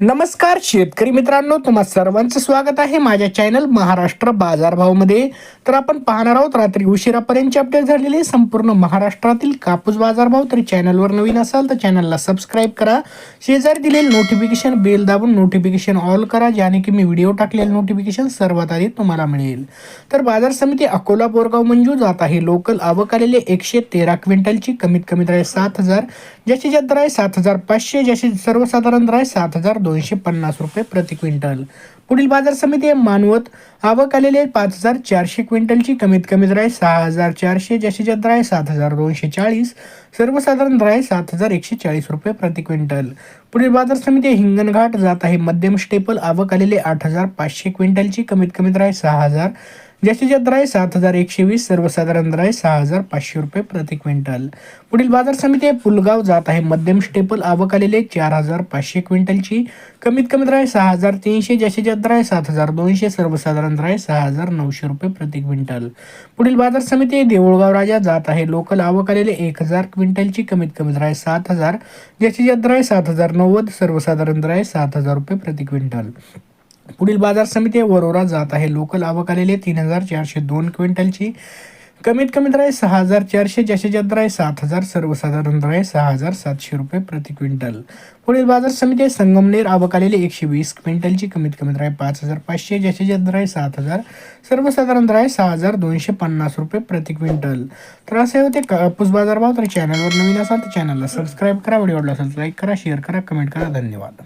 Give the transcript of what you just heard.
नमस्कार शेतकरी मित्रांनो तुम्हा सर्वांचं स्वागत आहे माझ्या चॅनल महाराष्ट्र बाजारभावमध्ये. तर आपण पाहणार आहोत रात्री उशिरापर्यंतचे अपडेट झालेले संपूर्ण महाराष्ट्रातील कापूस बाजारभाव तर चॅनलवर नवीन असाल तर चॅनलला सबस्क्राईब करा. शेजारी दिलेले नोटिफिकेशन बेल दाबून नोटिफिकेशन ऑल करा ज्याने की मी व्हिडिओ टाकलेले नोटिफिकेशन सर्वात आधी तुम्हाला मिळेल. तर बाजार समिती अकोला बोरगाव मंजूर जात आहे लोकल आवक आलेले एकशे तेरा क्विंटलची कमीत कमी दर आहे सात हजार. ज्याची जात दर आहे सात हजार पाचशे ज्याची सर्वसाधारण दर आहे सात हजार दोनशे पन्नास रुपये प्रति क्विंटल. पुढील बाजार समिती मानवत. आवक आलेले पाच हजार चारशे क्विंटलची. कमीत कमी दर आहे सहा हजार चारशे जास्तीत जास्त आहे सात हजार दोनशे चाळीस. सर्वसाधारण दर आहे सात हजार एकशे चाळीस रुपये प्रति क्विंटल. पुढील बाजार समिती हिंगणघाट. जात आहे मध्यम स्टेपल. आवक आलेले आठ हजार पाचशे क्विंटलची. कमीत कमी दर आहे सहा हजार जास्तीत जास्त दर सात हजार एकशे वीस सर्वसाधारण दर आहे सहा हजार पाचशे रुपये प्रति क्विंटल. पुढील बाजार समिती आहे पुलगाव जात आहे. मध्यम स्टेपल आवक आलेले चार हजार पाचशे क्विंटलची. कमीत कमी दर सहा हजार तीनशे जास्तीत जास्त दर आहे सात हजार दोनशे सर्वसाधारण दर आहे सहा हजार नऊशे रुपये प्रति क्विंटल. पुढील बाजार समिती आहे देऊळगाव राजा जात आहे. लोकल आवक आलेले एक हजार क्विंटलची. कमीत कमी दर सात हजार जास्तीत जास्त दर सात हजार नव्वद सर्वसाधारण दर आहे सात हजार रुपये प्रति क्विंटल. पुढील बाजार समिती वरोरा जात आहे. लोकल आवक आलेले तीन हजार चारशे दोन क्विंटलची. कमीत कमी दर आहे सहा हजार चारशे जास्तीत जास्त दर आहे सात हजार सर्वसाधारण दर आहे सहा हजार सातशे रुपये प्रति क्विंटल. पुढील बाजार समिती आहे संगमनेर आवक आलेले एकशे वीस क्विंटलची. कमीत कमी दर आहे पाच हजार पाचशे जास्तीत जास्त दर आहे सात हजार सर्वसाधारण दर आहे सहा हजार दोनशे पन्नास रुपये प्रति क्विंटल. तर असे होते कापूस बाजार भाव तर चॅनलवर नवीन असाल तर चॅनलला सबस्क्राईब करा. व्हिडिओ आवडला असेल तर लाईक करा शेअर करा कमेंट करा. धन्यवाद.